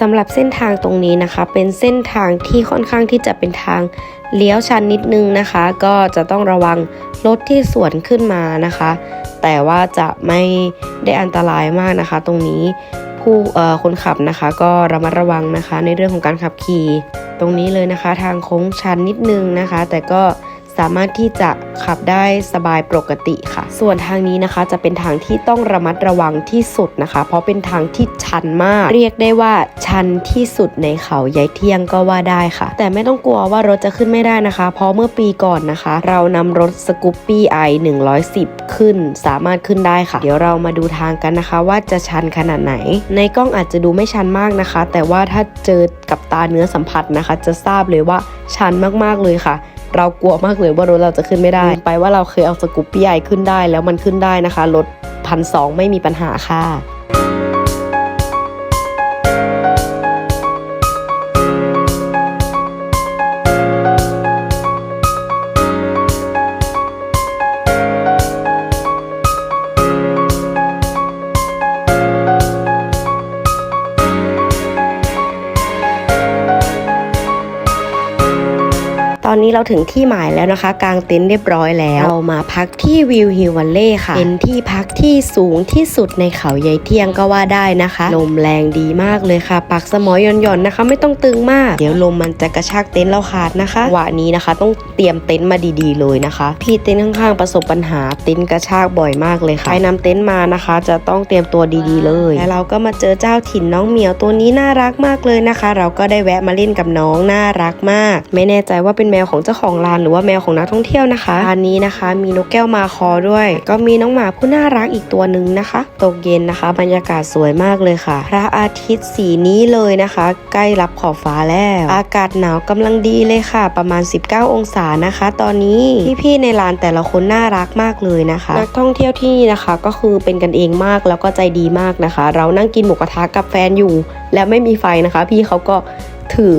สำหรับเส้นทางตรงนี้นะคะ เป็นเส้นทางที่ค่อนข้างที่จะเป็นทางเลี้ยวชันนิดนึงนะคะ ก็จะต้องระวังรถที่สวนขึ้นมานะคะ แต่ว่าจะไม่ได้อันตรายมากนะคะ ตรงนี้ผู้คนขับนะคะ ก็ระมัดระวังนะคะ ในเรื่องของการขับขี่ตรงนี้เลยนะคะ ทางโค้งชันนิดนึงนะคะ แต่ก็ สามารถที่จะขับได้สบายปกติค่ะ ส่วนทางนี้นะคะจะเป็นทางที่ต้องระมัดระวังที่สุดนะคะ เพราะเป็นทางที่ชันมาก เรียกได้ว่าชันที่สุดในเขายายเที่ยงก็ว่าได้ค่ะ แต่ไม่ต้องกลัวว่ารถจะขึ้นไม่ได้นะคะ เพราะเมื่อปีก่อนนะคะ เรานำรถสกูปปี้ไอ110 ขึ้น สามารถขึ้นได้ค่ะ เดี๋ยวเรามาดูทางกันนะคะว่าจะชันขนาดไหน ในกล้องอาจจะดูไม่ชันมากนะคะ แต่ว่าถ้าเจอกับตาเนื้อสัมผัสนะคะ จะทราบเลยว่าชันมากๆเลยค่ะ เรากลัวมากเลยว่ารถเราจะขึ้นไม่ได้ ไปว่าเราเคยเอาสกูปปี้ใหญ่ขึ้นได้แล้วมันขึ้นได้นะคะรถพันสองไม่มีปัญหาค่ะ ตอนนี้เราถึงที่หมายแล้วนะคะ กางเต็นท์เรียบร้อยแล้ว เรามาพักที่วิวฮิวันเล่ค่ะ เป็นที่พักที่สูงที่สุดในเขาใยายเที่ยงก็ว่าได้นะคะ ลมแรงดีมากเลยค่ะ ปักสมอยหย่อนๆนะคะ ไม่ต้องตึงมาก เดี๋ยวลมมันจะกระชากเต็นท์เราขาดนะคะวะนี้นะคะ ต้องเตรียมเต็นท์มาดีๆเลยนะคะ พี่เต็นท์ข้างๆประสบปัญหาเต็นท์กระชากบ่อยมากเลยค่ะใครนำเต็นท์มานะคะ จะต้องเตรียมตัวดีๆ เลยและเราก็มาเจอเจ้าถิ่นน้องเหมียวตัวนี้น่ารักมากเลยนะคะ เราก็ได้แวะมาเล่นกับน้องน่ารักมาก ไม่แน่ใจว่าเป็นแมวของเจ้าของร้านหรือว่าแมวของนักท่องเที่ยวนะคะร้านนี้นะคะ มีนกแก้วมาคอด้วย ก็มีน้องหมาผู้น่ารักอีกตัวหนึ่งนะคะ ตกเย็นนะคะ บรรยากาศสวยมากเลยค่ะ พระอาทิตย์สีนี้เลยนะคะ ใกล้รับขอบฟ้าแล้ว อากาศหนาวกำลังดีเลยค่ะ ประมาณ 19 องศานะคะ ตอนนี้พี่ๆในร้านแต่ละคนน่ารักมากเลยนะคะนักท่องเที่ยวที่นี่นะคะ ก็คือเป็นกันเองมากแล้วก็ใจดีมากนะคะ เรานั่งกินหมูกระทะกับแฟนอยู่ แล้วไม่มีไฟนะคะ พี่เขาก็ถือ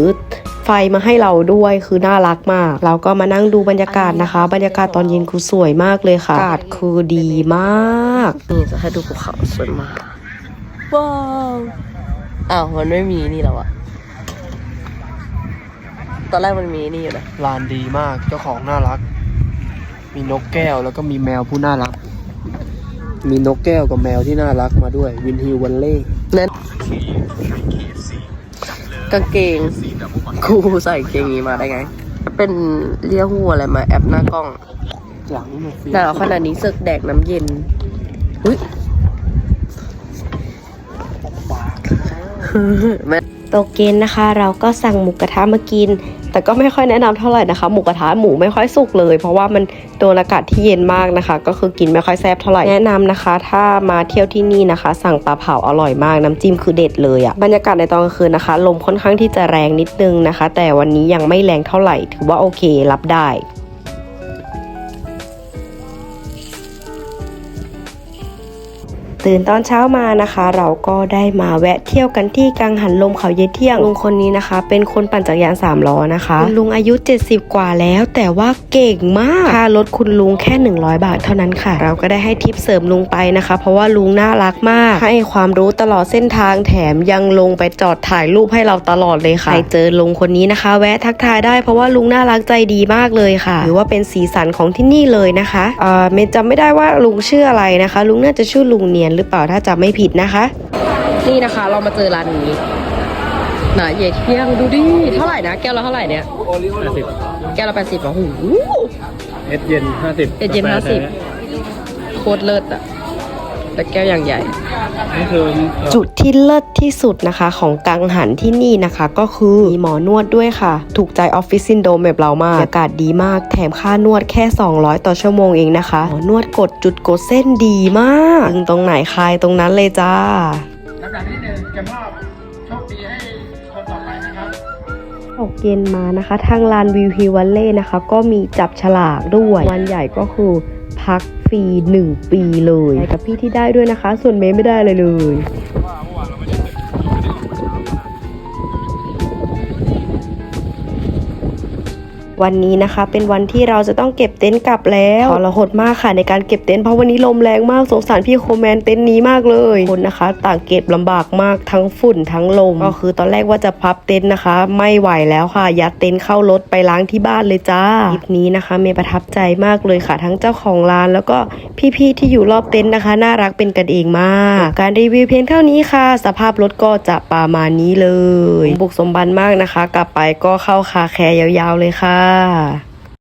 ฟมาให้เราด้วยคือน่ารักมาก เราก็มานั่งดูบรรยากาศนะคะ บรรยากาศตอนเย็นคือสวยมากเลยค่ะอากาศคือดีมาก นี่จะให้ดูภูเขาสวยมาก ว้าวอ้าวมันไม่มีนี่แล้วอะตอนแรกมันมีนี่อยู่นะลานดีมากเจ้าของน่ารัก มีนกแก้วแล้วก็มีแมวผู้น่ารัก มีนกแก้วกับแมวที่น่ารักมาด้วย วินฮิววันเล่นั่น กางเกงกูใส่เกงนี้มาได้ไง เป็นเลี้ยวหัวอะไรมาแอปหน้ากล้องหลังนี่มันฟรีหนาวขนาดนี้เสือกแดกน้ำเย็นอุ้ยโตเกนนะคะ เราก็สั่งหมูกระทะมากินแต่ก็ไม่ค่อยแนะนำเท่าไหร่นะคะ หมูกระทะหมูไม่ค่อยสุกเลย เพราะว่ามันโดนอากาศที่เย็นมากนะคะ ก็คือกินไม่ค่อยแซ่บเท่าไหร่แนะนำนะคะ ถ้ามาเที่ยวที่นี่นะคะ สั่งปลาเผาอร่อยมากน้ำจิ้มคือเด็ดเลยอะบรรยากาศในตอนกลางคืนนะคะ ลมค่อนข้างที่จะแรงนิดนึงนะคะ แต่วันนี้ยังไม่แรงเท่าไหร่ ถือว่าโอเครับได้ ตื่นตอนเช้ามานะคะ เราก็ได้มาแวะเที่ยวกันที่กังหันลมเขาเยเที่ยงลุงคนนี้นะคะ เป็นคนปั่นจักรยานสามล้อนะคะคุณลุงอายุ 70 กว่าแล้ว แต่ว่าเก่งมากค่ารถคุณลุงแค่ 100 บาทเท่านั้นค่ะ เราก็ได้ให้ทิปเสริมลุงไปนะคะ เพราะว่าลุงน่ารักมาก ให้ความรู้ตลอดเส้นทางแถมยังลงไปจอดถ่ายรูปให้เราตลอดเลยค่ะใครเจอลุงคนนี้นะคะ แวะทักทายได้เพราะว่าลุงน่ารักใจดีมากเลยค่ะถือว่าเป็นสีสันของที่นี่เลยนะคะเออเมย์จำไม่ได้ว่าลุงชื่ออะไรนะคะ ลุงน่าจะชื่อลุงเนียนหรือเปล่าถ้าจำไม่ผิดนะคะ นี่นะคะเรามาเจอร้านนี้หนาเย่เที่ยงดูดิเท่าไหร่นะแก้วละเท่าไหร่เนี่ยห้าสิบแก้วละแปดสิบเหรอหูเอ็ดเย็นห้าสิบเอ็ดเย็น50โคตรเลิศอะ แต่แก้วอย่างใหญ่นี่คือจุดที่เลิศที่สุดนะคะ ของกังหันที่นี่นะคะ ก็คือมีหมอนวดด้วยค่ะ ถูกใจออฟฟิศซินโดรมแบบเรามากบรรยากาศดีมาก แถมค่านวดแค่ 200 ต่อชั่วโมงเองนะคะ หมอนวดกดจุดกดเส้นดีมากตึงตรงไหนคลายตรงนั้นเลยจ้าลำดับที่หนึ่งจะมอบโชคดีให้คนต่อไปนะครับตกเย็นมานะคะ ทางลานวิวฮิวัลเล่นะคะ ก็มีจับฉลากด้วยวันใหญ่ก็คือพัก ฟรี 1 ปีเลยกับพี่ที่ได้ด้วยนะคะ ส่วนเมย์ไม่ได้เลยเลย วันนี้นะคะ เป็นวันที่เราจะต้องเก็บเต็นท์กลับแล้วทรหดมากค่ะในการเก็บเต็นท์เพราะวันนี้ลมแรงมากสงสารพี่โคแมนเต็นท์นี้มากเลยคนนะคะ ต่างเก็บลำบากมากทั้งฝุ่นทั้งลม ก็คือตอนแรกว่าจะพับเต็นท์นะคะ ไม่ไหวแล้วค่ะยัดเต็นท์เข้ารถไปล้างที่บ้านเลยจ้าคลิปนี้นะคะเมย์ประทับใจมากเลยค่ะ ทั้งเจ้าของร้านแล้วก็พี่ๆที่อยู่รอบเต็นท์นะคะ น่ารักเป็นกันเองมาก การรีวิวเพียงเท่านี้ค่ะ สภาพรถก็จะประมาณนี้เลยสมบุกสมบันมากนะคะ กลับไปก็เข้าคาแคร์ยาวๆเลยค่ะค่ะ